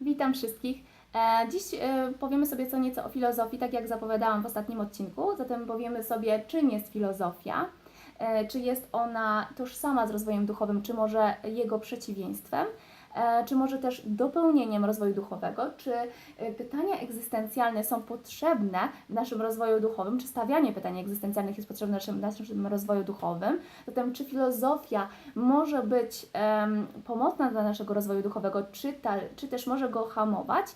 Witam wszystkich. E, Dziś e, powiemy sobie co nieco o filozofii, tak jak zapowiadałam w ostatnim odcinku. Zatem powiemy sobie, czym jest filozofia, e, czy jest ona tożsama z rozwojem duchowym, czy może jego przeciwieństwem, czy może też dopełnieniem rozwoju duchowego, czy e, pytania egzystencjalne są potrzebne w naszym rozwoju duchowym, czy stawianie pytań egzystencjalnych jest potrzebne w naszym, naszym rozwoju duchowym. Zatem, czy filozofia może być em, pomocna dla naszego rozwoju duchowego, czy, ta, czy też może go hamować.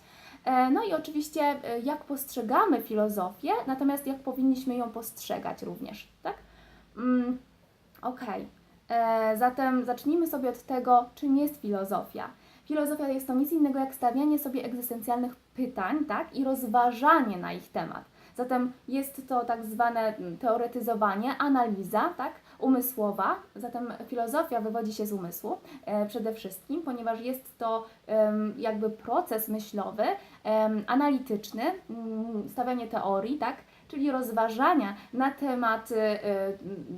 E, No i oczywiście, e, jak postrzegamy filozofię, natomiast jak powinniśmy ją postrzegać również, tak? Mm, Okej, E, zatem zacznijmy sobie od tego, czym jest filozofia. Filozofia jest to nic innego jak stawianie sobie egzystencjalnych pytań, tak? I rozważanie na ich temat. Zatem jest to tak zwane mm, teoretyzowanie, analiza, tak? Umysłowa. Zatem filozofia wywodzi się z umysłu e, przede wszystkim, ponieważ jest to em, jakby proces myślowy, em, analityczny, mm, stawianie teorii, tak? Czyli rozważania na tematy m,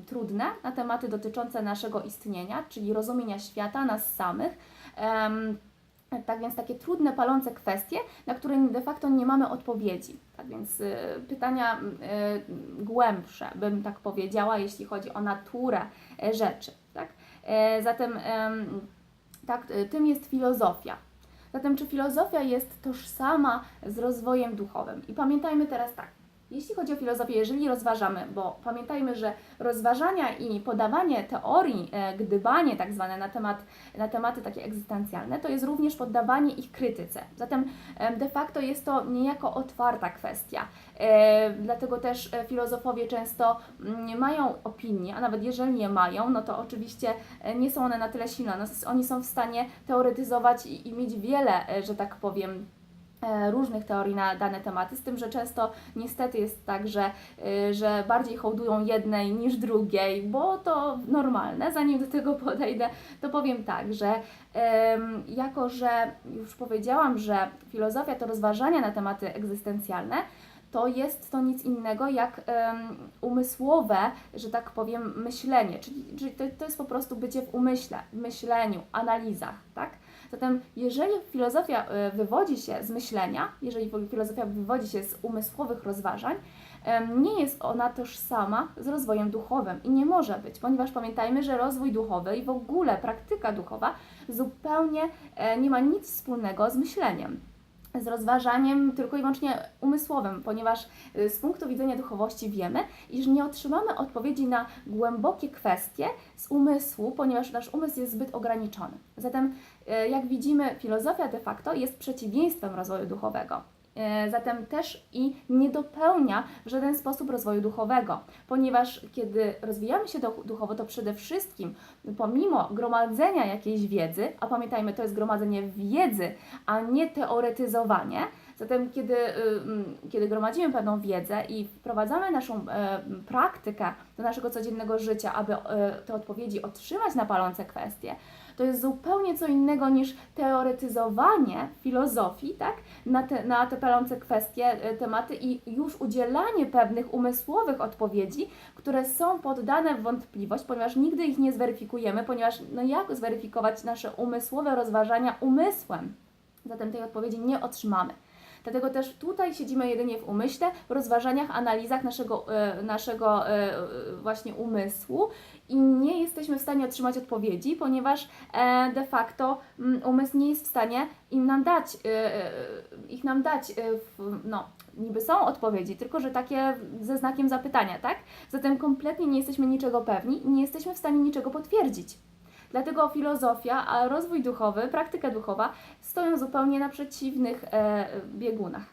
trudne, na tematy dotyczące naszego istnienia, czyli rozumienia świata, nas samych. Tak więc takie trudne, palące kwestie, na które de facto nie mamy odpowiedzi. Tak więc y, pytania y, głębsze, bym tak powiedziała, jeśli chodzi o naturę e, rzeczy. Tak? E, zatem em, tak, y, tym jest filozofia. Zatem czy filozofia jest tożsama z rozwojem duchowym? I pamiętajmy teraz tak, jeśli chodzi o filozofię, jeżeli rozważamy, bo pamiętajmy, że rozważania i podawanie teorii, e, gdybanie tak zwane na, temat, na tematy takie egzystencjalne, to jest również poddawanie ich krytyce. Zatem em, de facto jest to niejako otwarta kwestia. E, dlatego też e, filozofowie często mm, nie mają opinii, a nawet jeżeli je mają, no to oczywiście nie są one na tyle silne. No, oni są w stanie teoretyzować i, i mieć wiele, że tak powiem, różnych teorii na dane tematy, z tym, że często niestety jest tak, że, y, że bardziej hołdują jednej niż drugiej, bo to normalne. Zanim do tego podejdę, to powiem tak, że jako, że już powiedziałam, że filozofia to rozważania na tematy egzystencjalne, to jest to nic innego jak em, umysłowe, że tak powiem, myślenie, czyli, czyli to, to jest po prostu bycie w umyśle, w myśleniu, analizach, tak? Zatem, jeżeli filozofia e, wywodzi się z myślenia, jeżeli filozofia wywodzi się z umysłowych rozważań, nie jest ona tożsama z rozwojem duchowym i nie może być, ponieważ pamiętajmy, że rozwój duchowy i w ogóle praktyka duchowa zupełnie e, nie ma nic wspólnego z myśleniem z rozważaniem tylko i wyłącznie umysłowym, ponieważ y, z punktu widzenia duchowości wiemy, iż nie otrzymamy odpowiedzi na głębokie kwestie z umysłu, ponieważ nasz umysł jest zbyt ograniczony. Zatem, y, jak widzimy, filozofia de facto jest przeciwieństwem rozwoju duchowego. Y, Zatem też i nie dopełnia w żaden sposób rozwoju duchowego, ponieważ kiedy rozwijamy się duchowo, to przede wszystkim pomimo gromadzenia jakiejś wiedzy, a pamiętajmy, to jest gromadzenie wiedzy, a nie teoretyzowanie, zatem kiedy, y, mm, kiedy gromadzimy pewną wiedzę i wprowadzamy naszą e, praktykę do naszego codziennego życia, aby e, te odpowiedzi otrzymać na palące kwestie, to jest zupełnie co innego niż teoretyzowanie filozofii, tak? Na te, na te palące kwestie, e, tematy i już udzielanie pewnych umysłowych odpowiedzi, które są poddane w wątpliwość, ponieważ nigdy ich nie zweryfikujemy, ponieważ no jak zweryfikować nasze umysłowe rozważania umysłem? Zatem tej odpowiedzi nie otrzymamy. Dlatego też tutaj siedzimy jedynie w umyśle, w rozważaniach, analizach naszego, e, naszego e, właśnie umysłu i nie jesteśmy w stanie otrzymać odpowiedzi, ponieważ e, de facto mm, umysł nie jest w stanie im nam dać, ich nam dać, no, niby są odpowiedzi, tylko że takie ze znakiem zapytania, tak? Zatem kompletnie nie jesteśmy niczego pewni i nie jesteśmy w stanie niczego potwierdzić. Dlatego filozofia, a rozwój duchowy, praktyka duchowa stoją zupełnie na przeciwnych e, biegunach.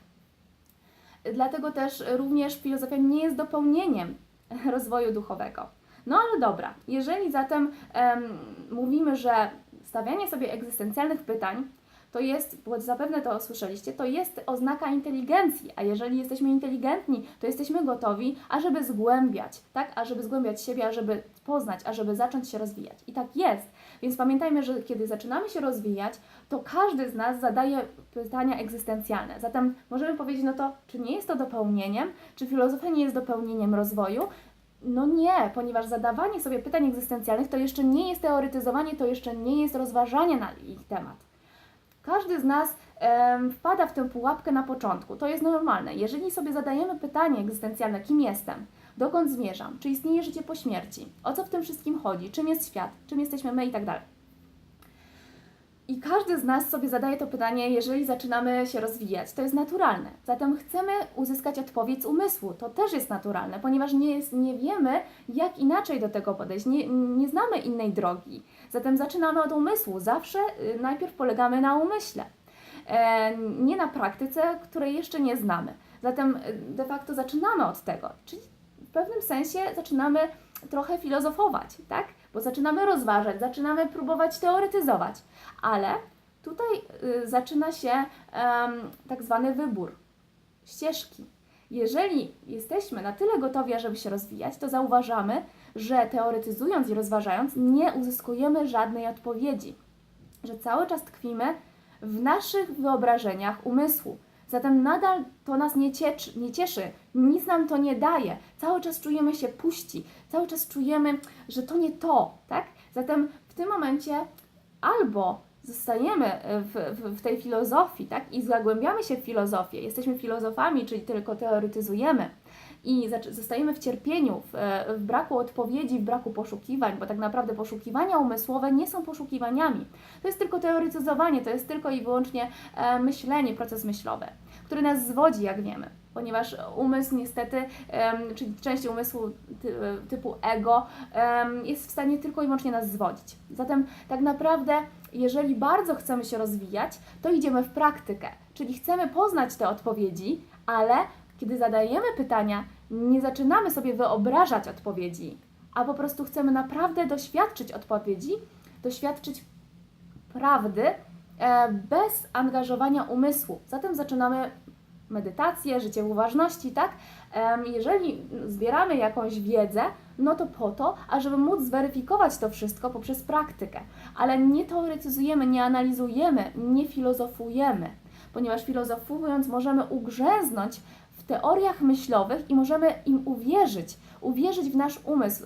Dlatego też również filozofia nie jest dopełnieniem rozwoju duchowego. No ale dobra, jeżeli zatem em, mówimy, że stawianie sobie egzystencjalnych pytań to jest, bo zapewne to słyszeliście, to jest oznaka inteligencji, a jeżeli jesteśmy inteligentni, to jesteśmy gotowi, ażeby zgłębiać, tak? Ażeby zgłębiać siebie, ażeby poznać, ażeby zacząć się rozwijać. I tak jest. Więc pamiętajmy, że kiedy zaczynamy się rozwijać, to każdy z nas zadaje pytania egzystencjalne. Zatem możemy powiedzieć, no to czy nie jest to dopełnieniem? Czy filozofia nie jest dopełnieniem rozwoju? No nie, ponieważ zadawanie sobie pytań egzystencjalnych to jeszcze nie jest teoretyzowanie, to jeszcze nie jest rozważanie na ich temat. Każdy z nas wpada w tę pułapkę na początku. To jest normalne. Jeżeli sobie zadajemy pytanie egzystencjalne, kim jestem, dokąd zmierzam, czy istnieje życie po śmierci, o co w tym wszystkim chodzi, czym jest świat, czym jesteśmy my i tak dalej. I każdy z nas sobie zadaje to pytanie, jeżeli zaczynamy się rozwijać. To jest naturalne. Zatem chcemy uzyskać odpowiedź z umysłu. To też jest naturalne, ponieważ nie, jest, nie wiemy, jak inaczej do tego podejść. Nie, nie znamy innej drogi. Zatem zaczynamy od umysłu. Zawsze y, najpierw polegamy na umyśle, e, nie na praktyce, której jeszcze nie znamy. Zatem y, de facto zaczynamy od tego. Czyli w pewnym sensie zaczynamy trochę filozofować, tak? Bo zaczynamy rozważać, zaczynamy próbować teoretyzować, ale tutaj y, zaczyna się em, tak zwany wybór ścieżki. Jeżeli jesteśmy na tyle gotowi, żeby się rozwijać, to zauważamy, że teoretyzując i rozważając, nie uzyskujemy żadnej odpowiedzi, że cały czas tkwimy w naszych wyobrażeniach umysłu. Zatem nadal to nas nie, cieczy, nie cieszy, nic nam to nie daje. Cały czas czujemy się puści, cały czas czujemy, że to nie to, tak? Zatem w tym momencie albo zostajemy w, w, w tej filozofii, tak? I zagłębiamy się w filozofię, jesteśmy filozofami, czyli tylko teoretyzujemy i zostajemy w cierpieniu, w, e, w braku odpowiedzi, w braku poszukiwań, bo tak naprawdę poszukiwania umysłowe nie są poszukiwaniami. To jest tylko teoretyzowanie, to jest tylko i wyłącznie e, myślenie, proces myślowy, który nas zwodzi, jak wiemy. Ponieważ umysł niestety, czyli część umysłu ty, typu ego, jest w stanie tylko i wyłącznie nas zwodzić. Zatem tak naprawdę, jeżeli bardzo chcemy się rozwijać, to idziemy w praktykę, czyli chcemy poznać te odpowiedzi, ale kiedy zadajemy pytania, nie zaczynamy sobie wyobrażać odpowiedzi, a po prostu chcemy naprawdę doświadczyć odpowiedzi, doświadczyć prawdy e, bez angażowania umysłu. Zatem zaczynamy medytację, życie w uważności, tak? Jeżeli zbieramy jakąś wiedzę, no to po to, ażeby móc zweryfikować to wszystko poprzez praktykę, ale nie teoretyzujemy, nie analizujemy, nie filozofujemy, ponieważ filozofując możemy ugrzęznąć teoriach myślowych i możemy im uwierzyć, uwierzyć w nasz umysł,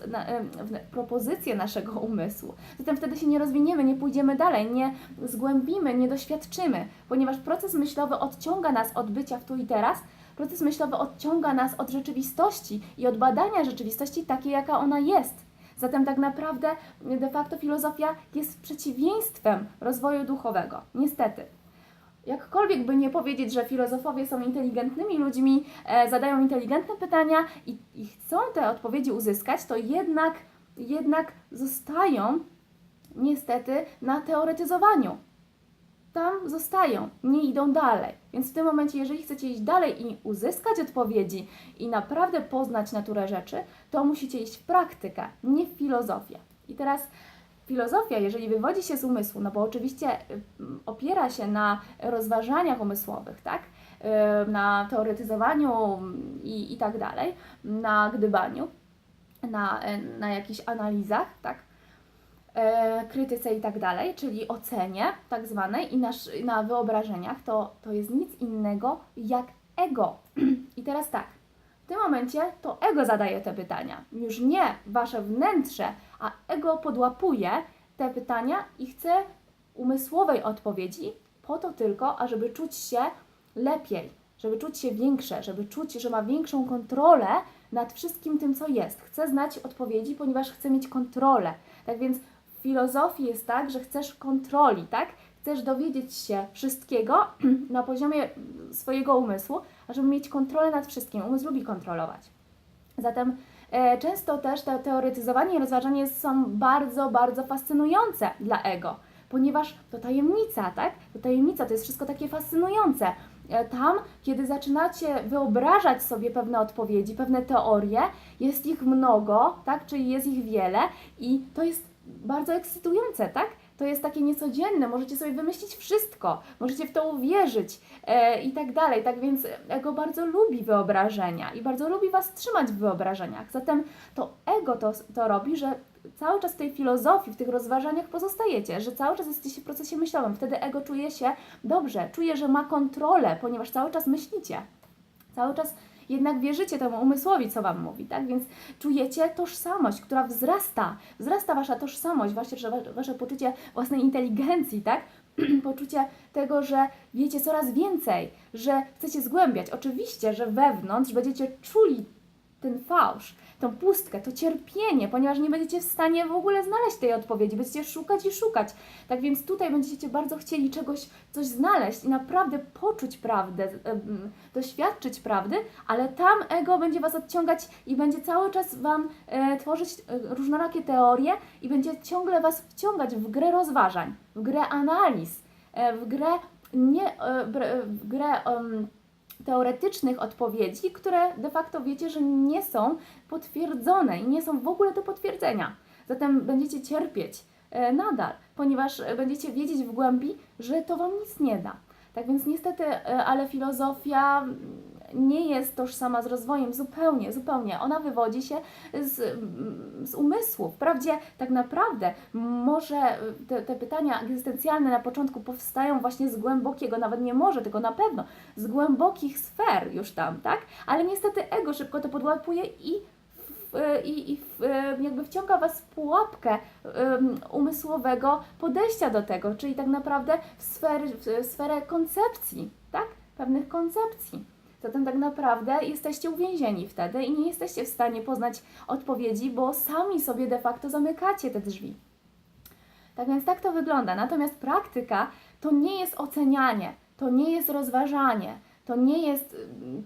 w propozycję naszego umysłu. Zatem wtedy się nie rozwiniemy, nie pójdziemy dalej, nie zgłębimy, nie doświadczymy, ponieważ proces myślowy odciąga nas od bycia w tu i teraz, proces myślowy odciąga nas od rzeczywistości i od badania rzeczywistości takiej, jaka ona jest. Zatem tak naprawdę de facto filozofia jest przeciwieństwem rozwoju duchowego. Niestety. Jakkolwiek by nie powiedzieć, że filozofowie są inteligentnymi ludźmi, e, zadają inteligentne pytania i, i chcą te odpowiedzi uzyskać, to jednak, jednak zostają niestety na teoretyzowaniu. Tam zostają, nie idą dalej. Więc w tym momencie, jeżeli chcecie iść dalej i uzyskać odpowiedzi i naprawdę poznać naturę rzeczy, to musicie iść w praktykę, nie w filozofię. I teraz filozofia, jeżeli wywodzi się z umysłu, no bo oczywiście ym, opiera się na rozważaniach umysłowych, tak? Na teoretyzowaniu i, i tak dalej, na gdybaniu, na, e, na jakichś analizach, tak? e, krytyce i tak dalej, czyli ocenie tak zwanej i nasz, na wyobrażeniach, to, to jest nic innego jak ego. I teraz tak, w tym momencie to ego zadaje te pytania, już nie wasze wnętrze, a ego podłapuje te pytania i chce umysłowej odpowiedzi po to tylko, ażeby czuć się lepiej, żeby czuć się większe, żeby czuć, że ma większą kontrolę nad wszystkim tym, co jest. Chce znać odpowiedzi, ponieważ chce mieć kontrolę. Tak więc w filozofii jest tak, że chcesz kontroli, tak? Chcesz dowiedzieć się wszystkiego na poziomie swojego umysłu, ażeby mieć kontrolę nad wszystkim. Umysł lubi kontrolować. Zatem e, często też to teoretyzowanie i rozważanie są bardzo, bardzo fascynujące dla ego, ponieważ to tajemnica, tak? To tajemnica, to jest wszystko takie fascynujące. E, Tam, kiedy zaczynacie wyobrażać sobie pewne odpowiedzi, pewne teorie, jest ich mnogo, tak? Czyli jest ich wiele i to jest bardzo ekscytujące, tak? To jest takie niecodzienne, możecie sobie wymyślić wszystko, możecie w to uwierzyć e, i tak dalej. Tak więc ego bardzo lubi wyobrażenia i bardzo lubi Was trzymać w wyobrażeniach. Zatem to ego to, to robi, że cały czas w tej filozofii, w tych rozważaniach pozostajecie, że cały czas jesteście w procesie myślowym. Wtedy ego czuje się dobrze, czuje, że ma kontrolę, ponieważ cały czas myślicie. Cały czas jednak wierzycie temu umysłowi, co Wam mówi, tak? Więc czujecie tożsamość, która wzrasta. Wzrasta Wasza tożsamość, wasze, Wasze poczucie własnej inteligencji, tak? poczucie tego, że wiecie coraz więcej, że chcecie zgłębiać. Oczywiście, że wewnątrz będziecie czuli ten fałsz, tą pustkę, to cierpienie, ponieważ nie będziecie w stanie w ogóle znaleźć tej odpowiedzi, będziecie szukać i szukać. Tak więc tutaj będziecie bardzo chcieli czegoś, coś znaleźć i naprawdę poczuć prawdę, doświadczyć prawdy, ale tam ego będzie Was odciągać i będzie cały czas Wam e, tworzyć e, różnorakie teorie i będzie ciągle Was wciągać w grę rozważań, w grę analiz, e, w grę nie, e, w grę em, teoretycznych odpowiedzi, które de facto wiecie, że nie są potwierdzone i nie są w ogóle do potwierdzenia. Zatem będziecie cierpieć e, nadal, ponieważ e, będziecie wiedzieć w głębi, że to Wam nic nie da. Tak więc niestety, e, ale filozofia nie jest tożsama z rozwojem zupełnie, zupełnie. Ona wywodzi się z, z umysłu. Wprawdzie tak naprawdę może e, te, te pytania egzystencjalne na początku powstają właśnie z głębokiego, nawet nie może, tylko na pewno, z głębokich sfer już tam, tak? Ale niestety ego szybko to podłapuje i w- i, i w, jakby wciąga Was w pułapkę umysłowego podejścia do tego, czyli tak naprawdę w, sfery, w sferę koncepcji, tak? Pewnych koncepcji. Zatem tak naprawdę jesteście uwięzieni wtedy i nie jesteście w stanie poznać odpowiedzi, bo sami sobie de facto zamykacie te drzwi. Tak więc tak to wygląda. Natomiast praktyka to nie jest ocenianie, to nie jest rozważanie, to nie jest,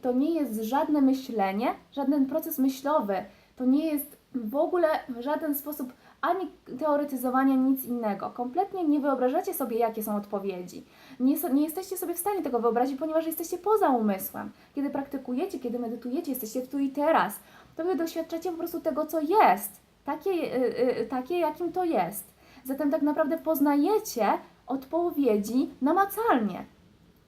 to nie jest żadne myślenie, żaden proces myślowy, to nie jest w ogóle w żaden sposób ani teoretyzowanie, nic innego. Kompletnie nie wyobrażacie sobie, jakie są odpowiedzi. Nie, nie jesteście sobie w stanie tego wyobrazić, ponieważ jesteście poza umysłem. Kiedy praktykujecie, kiedy medytujecie, jesteście tu i teraz, to wy doświadczacie po prostu tego, co jest, takie, y, y, takie jakim to jest. Zatem tak naprawdę poznajecie odpowiedzi namacalnie.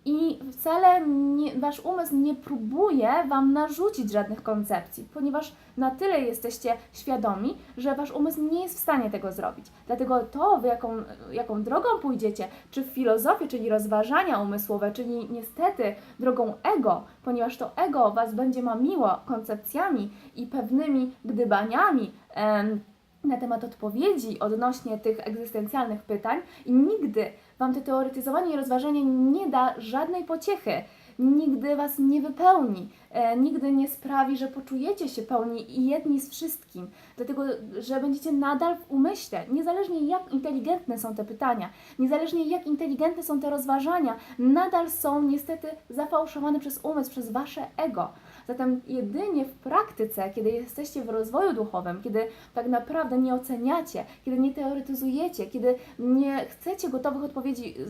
I wcale nie, wasz umysł nie próbuje wam narzucić żadnych koncepcji, ponieważ na tyle jesteście świadomi, że wasz umysł nie jest w stanie tego zrobić. Dlatego to, jaką, jaką drogą pójdziecie, czy w filozofię, czyli rozważania umysłowe, czyli niestety drogą ego, ponieważ to ego was będzie mamiło koncepcjami i pewnymi gdybaniami. em, na temat odpowiedzi odnośnie tych egzystencjalnych pytań i nigdy Wam to teoretyzowanie i rozważanie nie da żadnej pociechy, nigdy Was nie wypełni, e, nigdy nie sprawi, że poczujecie się pełni i jedni z wszystkim, dlatego, że będziecie nadal w umyśle, niezależnie jak inteligentne są te pytania, niezależnie jak inteligentne są te rozważania, nadal są niestety zafałszowane przez umysł, przez Wasze ego. Zatem jedynie w praktyce, kiedy jesteście w rozwoju duchowym, kiedy tak naprawdę nie oceniacie, kiedy nie teoretyzujecie, kiedy nie chcecie gotowych odpowiedzi y,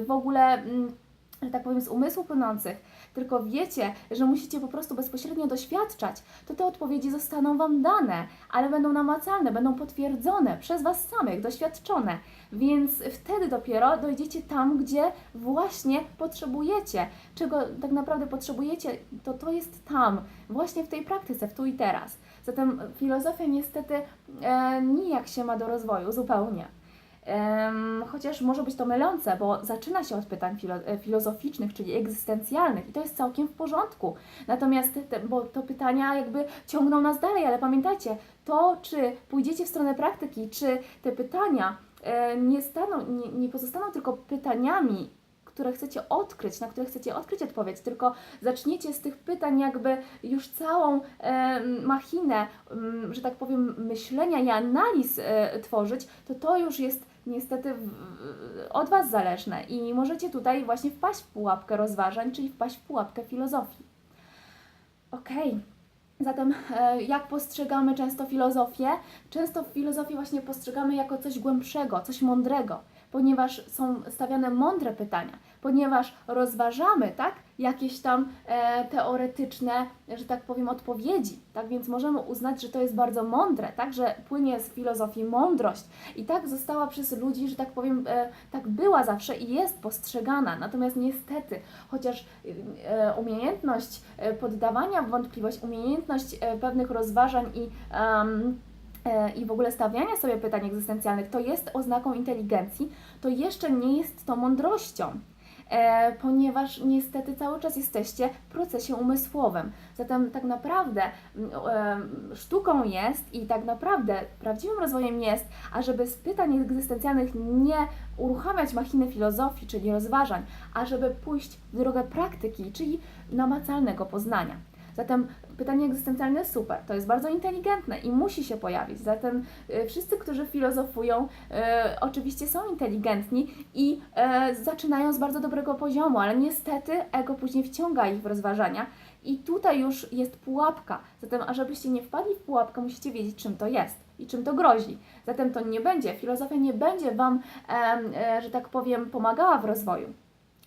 y, w ogóle, mm, że tak powiem, z umysłu płynących, tylko wiecie, że musicie po prostu bezpośrednio doświadczać, to te odpowiedzi zostaną Wam dane, ale będą namacalne, będą potwierdzone przez Was samych, doświadczone. Więc wtedy dopiero dojdziecie tam, gdzie właśnie potrzebujecie. Czego tak naprawdę potrzebujecie, to to jest tam, właśnie w tej praktyce, w tu i teraz. Zatem filozofia niestety e, nijak się ma do rozwoju, zupełnie. Chociaż może być to mylące, bo zaczyna się od pytań filo- e, filozoficznych, czyli egzystencjalnych i to jest całkiem w porządku. Natomiast te, bo to pytania jakby ciągną nas dalej, ale pamiętajcie, to czy pójdziecie w stronę praktyki, czy te pytania e, nie, staną, nie, nie pozostaną tylko pytaniami, które chcecie odkryć, na które chcecie odkryć odpowiedź, tylko zaczniecie z tych pytań jakby już całą e, machinę, m, że tak powiem, myślenia i analiz e, tworzyć, to to już jest niestety w, od Was zależne i możecie tutaj właśnie wpaść w pułapkę rozważań, czyli wpaść w pułapkę filozofii. Okej. Zatem e, jak postrzegamy często filozofię? Często filozofię właśnie postrzegamy jako coś głębszego, coś mądrego, ponieważ są stawiane mądre pytania, ponieważ rozważamy, tak, jakieś tam e, teoretyczne, że tak powiem, odpowiedzi, tak, więc możemy uznać, że to jest bardzo mądre, tak, że płynie z filozofii mądrość. I tak została przez ludzi, że tak powiem, e, tak była zawsze i jest postrzegana, natomiast niestety, chociaż e, umiejętność e, poddawania w wątpliwość, umiejętność e, pewnych rozważań i e, i w ogóle stawiania sobie pytań egzystencjalnych to jest oznaką inteligencji, to jeszcze nie jest to mądrością. e, ponieważ niestety cały czas jesteście w procesie umysłowym. Zatem tak naprawdę mm, e, sztuką jest i tak naprawdę prawdziwym rozwojem jest, ażeby z pytań egzystencjalnych nie uruchamiać machiny filozofii, czyli rozważań, a żeby pójść w drogę praktyki, czyli namacalnego poznania. Zatem pytanie egzystencjalne super, to jest bardzo inteligentne i musi się pojawić. Zatem e, wszyscy, którzy filozofują, e, oczywiście są inteligentni i e, zaczynają z bardzo dobrego poziomu, ale niestety ego później wciąga ich w rozważania i tutaj już jest pułapka. Zatem, ażebyście nie wpadli w pułapkę, musicie wiedzieć, czym to jest i czym to grozi. Zatem to nie będzie, filozofia nie będzie Wam, em, e, że tak powiem, pomagała w rozwoju.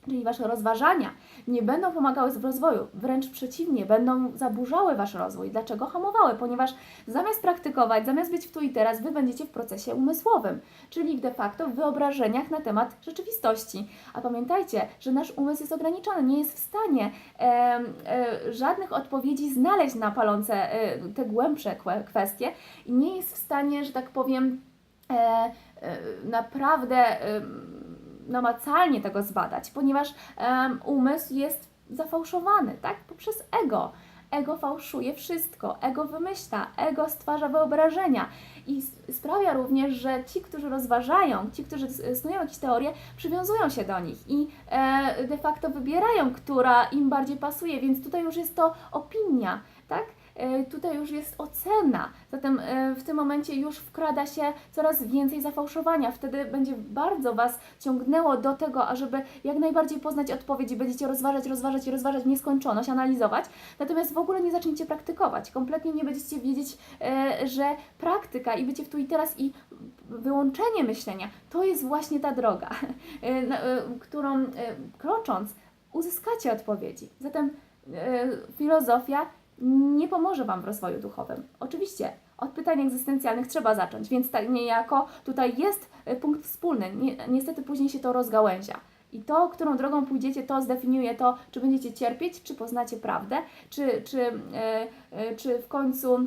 Czyli Wasze rozważania nie będą pomagały w rozwoju, wręcz przeciwnie, będą zaburzały Wasz rozwój. Dlaczego hamowały? Ponieważ zamiast praktykować, zamiast być w tu i teraz, Wy będziecie w procesie umysłowym, czyli de facto w wyobrażeniach na temat rzeczywistości. A pamiętajcie, że nasz umysł jest ograniczony, nie jest w stanie em, e, żadnych odpowiedzi znaleźć na palące e, te głębsze kwe- kwestie i nie jest w stanie, że tak powiem, e, e, naprawdę em, namacalnie tego zbadać, ponieważ em, umysł jest zafałszowany, tak? Poprzez ego. Ego fałszuje wszystko, ego wymyśla, ego stwarza wyobrażenia i sprawia również, że ci, którzy rozważają, ci, którzy snują jakieś teorie, przywiązują się do nich i e, de facto wybierają, która im bardziej pasuje, więc tutaj już jest to opinia, tak? E, Tutaj już jest ocena, zatem e, w tym momencie już wkrada się coraz więcej zafałszowania. Wtedy będzie bardzo Was ciągnęło do tego, ażeby jak najbardziej poznać odpowiedź i będziecie rozważać, rozważać i rozważać w nieskończoność, analizować. Natomiast w ogóle nie zaczniecie praktykować. Kompletnie nie będziecie wiedzieć, e, że praktyka i bycie w tu i teraz i wyłączenie myślenia to jest właśnie ta droga, którą krocząc uzyskacie odpowiedzi. Zatem filozofia nie pomoże Wam w rozwoju duchowym. Oczywiście od pytań egzystencjalnych trzeba zacząć, więc tak niejako tutaj jest e, punkt wspólny. Ni- Niestety później się to rozgałęzia. I to, którą drogą pójdziecie, to zdefiniuje to, czy będziecie cierpieć, czy poznacie prawdę, czy, czy, e, czy w końcu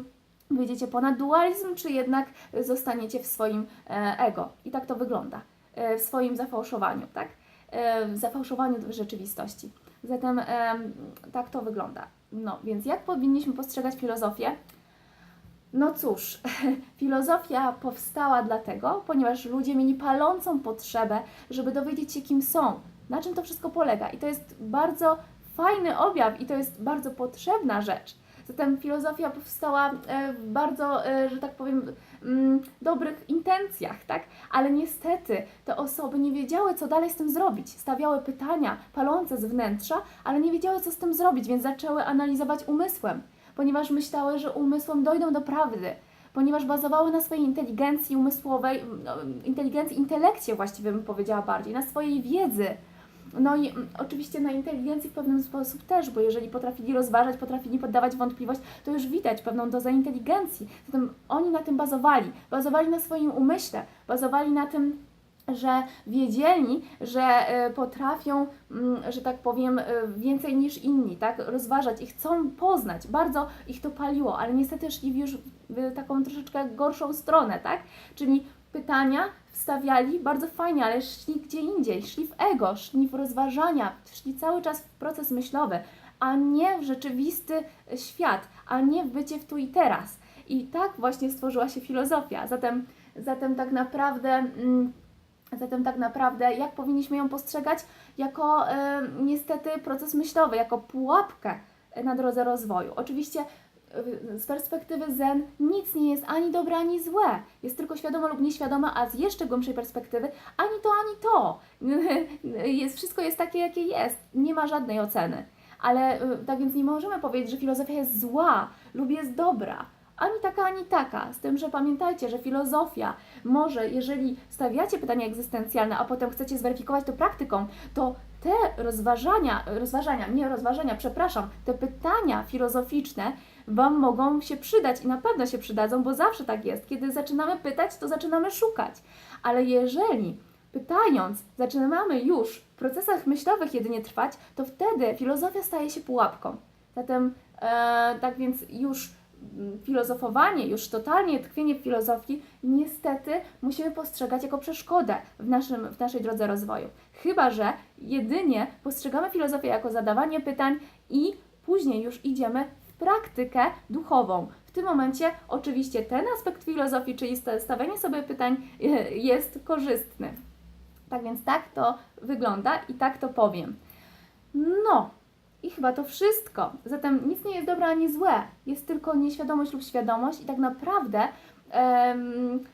wyjdziecie ponad dualizm, czy jednak zostaniecie w swoim e, ego. I tak to wygląda. E, w swoim zafałszowaniu, tak? E, w zafałszowaniu rzeczywistości. Zatem em, tak to wygląda. No, więc jak powinniśmy postrzegać filozofię? No cóż, filozofia powstała dlatego, ponieważ ludzie mieli palącą potrzebę, żeby dowiedzieć się, kim są, na czym to wszystko polega. I to jest bardzo fajny objaw i to jest bardzo potrzebna rzecz. Zatem filozofia powstała e, w bardzo, e, że tak powiem, mm, dobrych intencjach, tak? Ale niestety te osoby nie wiedziały, co dalej z tym zrobić. Stawiały pytania palące z wnętrza, ale nie wiedziały, co z tym zrobić, więc zaczęły analizować umysłem, ponieważ myślały, że umysłem dojdą do prawdy. Ponieważ bazowały na swojej inteligencji umysłowej, no, inteligencji, intelekcie właściwie bym powiedziała bardziej, na swojej wiedzy. No i mm, oczywiście na inteligencji w pewnym sposób też, bo jeżeli potrafili rozważać, potrafili poddawać wątpliwość, to już widać pewną dozę inteligencji. Zatem oni na tym bazowali. Bazowali na swoim umyśle, bazowali na tym, że wiedzieli, że e, potrafią, mm, że tak powiem, e, więcej niż inni, tak, rozważać i chcą poznać. Bardzo ich to paliło, ale niestety szli już w taką troszeczkę gorszą stronę, tak? Czyli pytania wstawiali bardzo fajnie, ale szli gdzie indziej, szli w ego, szli w rozważania, szli cały czas w proces myślowy, a nie w rzeczywisty świat, a nie w bycie w tu i teraz. I tak właśnie stworzyła się filozofia. Zatem, zatem tak naprawdę. Mm, Zatem tak naprawdę, jak powinniśmy ją postrzegać? Jako e, niestety proces myślowy, jako pułapkę na drodze rozwoju. Oczywiście e, z perspektywy zen nic nie jest ani dobre, ani złe. Jest tylko świadome lub nieświadome, a z jeszcze głębszej perspektywy ani to, ani to. Jest, wszystko jest takie, jakie jest. Nie ma żadnej oceny. Ale e, tak więc nie możemy powiedzieć, że filozofia jest zła lub jest dobra. Ani taka, ani taka. Z tym, że pamiętajcie, że filozofia może, jeżeli stawiacie pytania egzystencjalne, a potem chcecie zweryfikować to praktyką, to te rozważania, rozważania, nie rozważania, przepraszam, te pytania filozoficzne Wam mogą się przydać i na pewno się przydadzą, bo zawsze tak jest. Kiedy zaczynamy pytać, to zaczynamy szukać. Ale jeżeli pytając zaczynamy już w procesach myślowych jedynie trwać, to wtedy filozofia staje się pułapką. Zatem, e, tak więc już mm, filozofowanie, już totalnie tkwienie w filozofii, niestety musimy postrzegać jako przeszkodę w, naszym, w naszej drodze rozwoju. Chyba, że jedynie postrzegamy filozofię jako zadawanie pytań i później już idziemy praktykę duchową. W tym momencie oczywiście ten aspekt filozofii, czyli sta- stawianie sobie pytań e, jest korzystny. Tak więc tak to wygląda i tak to powiem. No, i chyba to wszystko. Zatem nic nie jest dobre ani złe. Jest tylko nieświadomość lub świadomość, i tak naprawdę em,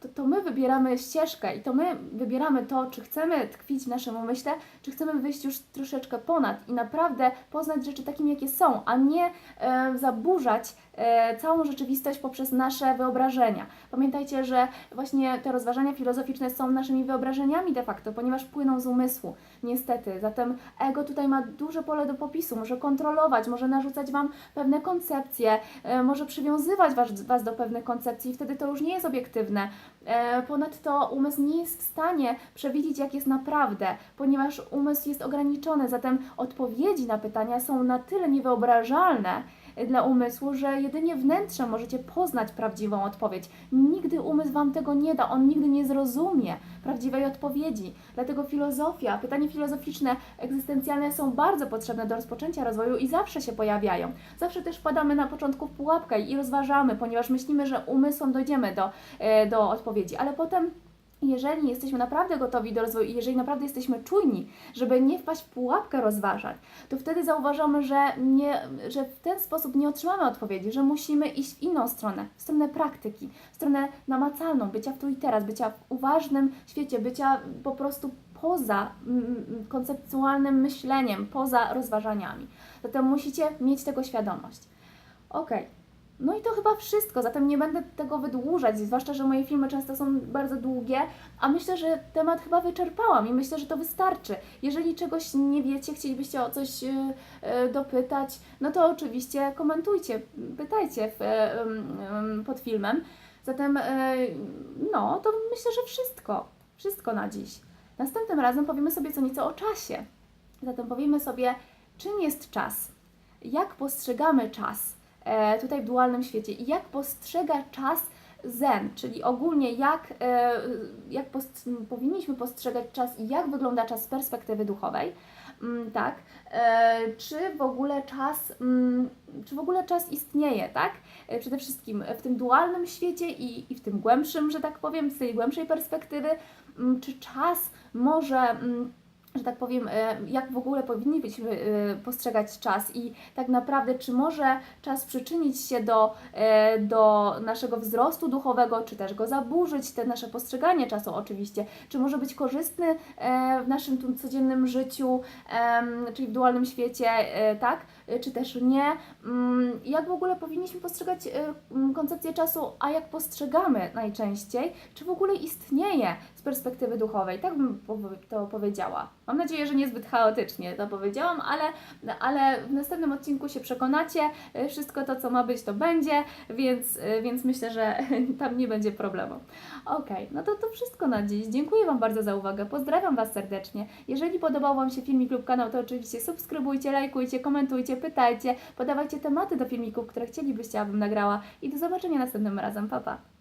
to, to my wybieramy ścieżkę i to my wybieramy to, czy chcemy tkwić w naszym umyśle, czy chcemy wyjść już troszeczkę ponad i naprawdę poznać rzeczy takimi, jakie są, a nie e, zaburzać e, całą rzeczywistość poprzez nasze wyobrażenia. Pamiętajcie, że właśnie te rozważania filozoficzne są naszymi wyobrażeniami de facto, ponieważ płyną z umysłu, niestety. Zatem ego tutaj ma duże pole do popisu, może kontrolować, może narzucać Wam pewne koncepcje, e, może przywiązywać was, was do pewnych koncepcji i wtedy to już nie jest obiektywne. E, Ponadto umysł nie jest w stanie przewidzieć, jak jest naprawdę, ponieważ umysł jest ograniczony, zatem odpowiedzi na pytania są na tyle niewyobrażalne dla umysłu, że jedynie wnętrzem możecie poznać prawdziwą odpowiedź. Nigdy umysł Wam tego nie da, on nigdy nie zrozumie prawdziwej odpowiedzi. Dlatego filozofia, pytania filozoficzne, egzystencjalne są bardzo potrzebne do rozpoczęcia rozwoju i zawsze się pojawiają. Zawsze też wpadamy na początku w pułapkę i rozważamy, ponieważ myślimy, że umysłem dojdziemy do, e, do odpowiedzi, ale potem jeżeli jesteśmy naprawdę gotowi do rozwoju i jeżeli naprawdę jesteśmy czujni, żeby nie wpaść w pułapkę rozważań, to wtedy zauważamy, że, nie, że w ten sposób nie otrzymamy odpowiedzi, że musimy iść w inną stronę, w stronę praktyki, w stronę namacalną, bycia w tu i teraz, bycia w uważnym świecie, bycia po prostu poza mm, mm, konceptualnym myśleniem, poza rozważaniami. Zatem musicie mieć tego świadomość. Okej. No i to chyba wszystko, zatem nie będę tego wydłużać, zwłaszcza, że moje filmy często są bardzo długie, a myślę, że temat chyba wyczerpałam i myślę, że to wystarczy. Jeżeli czegoś nie wiecie, chcielibyście o coś e, e, dopytać, no to oczywiście komentujcie, pytajcie e, pod filmem. Zatem, no, to myślę, że wszystko. Wszystko na dziś. Następnym razem powiemy sobie co nieco o czasie. Zatem powiemy sobie, czym jest czas, jak postrzegamy czas tutaj w dualnym świecie i jak postrzega czas Zen, czyli ogólnie jak, e, jak post, powinniśmy postrzegać czas i jak wygląda czas z perspektywy duchowej. Mm, tak, e, czy w ogóle czas, mm, czy w ogóle czas istnieje, tak? E, Przede wszystkim w tym dualnym świecie i, i w tym głębszym, że tak powiem, z tej głębszej perspektywy, mm, czy czas może że tak powiem, e, jak w ogóle powinniśmy e, postrzegać czas i tak naprawdę, czy może czas przyczynić się do, e, do naszego wzrostu duchowego, czy też go zaburzyć, te nasze postrzeganie czasu oczywiście, czy może być korzystny w naszym codziennym życiu, czyli w dualnym świecie, tak, czy też nie. Mm, Jak w ogóle powinniśmy postrzegać e, mm, koncepcję czasu, a jak postrzegamy najczęściej, czy w ogóle istnieje z perspektywy duchowej, tak bym to powiedziała. Mam nadzieję, że niezbyt chaotycznie to powiedziałam, ale, ale w następnym odcinku się przekonacie, e, wszystko to, co ma być, to będzie, więc, więc myślę, że tam nie będzie problemu. Okej, no to to wszystko na dziś. Dziękuję Wam bardzo za uwagę, pozdrawiam Was serdecznie. Jeżeli podobał Wam się filmik lub kanał, to oczywiście subskrybujcie, lajkujcie, komentujcie, pytajcie, podawajcie tematy do filmików, które chcielibyście, abym nagrała i do zobaczenia następnym razem. Pa, pa!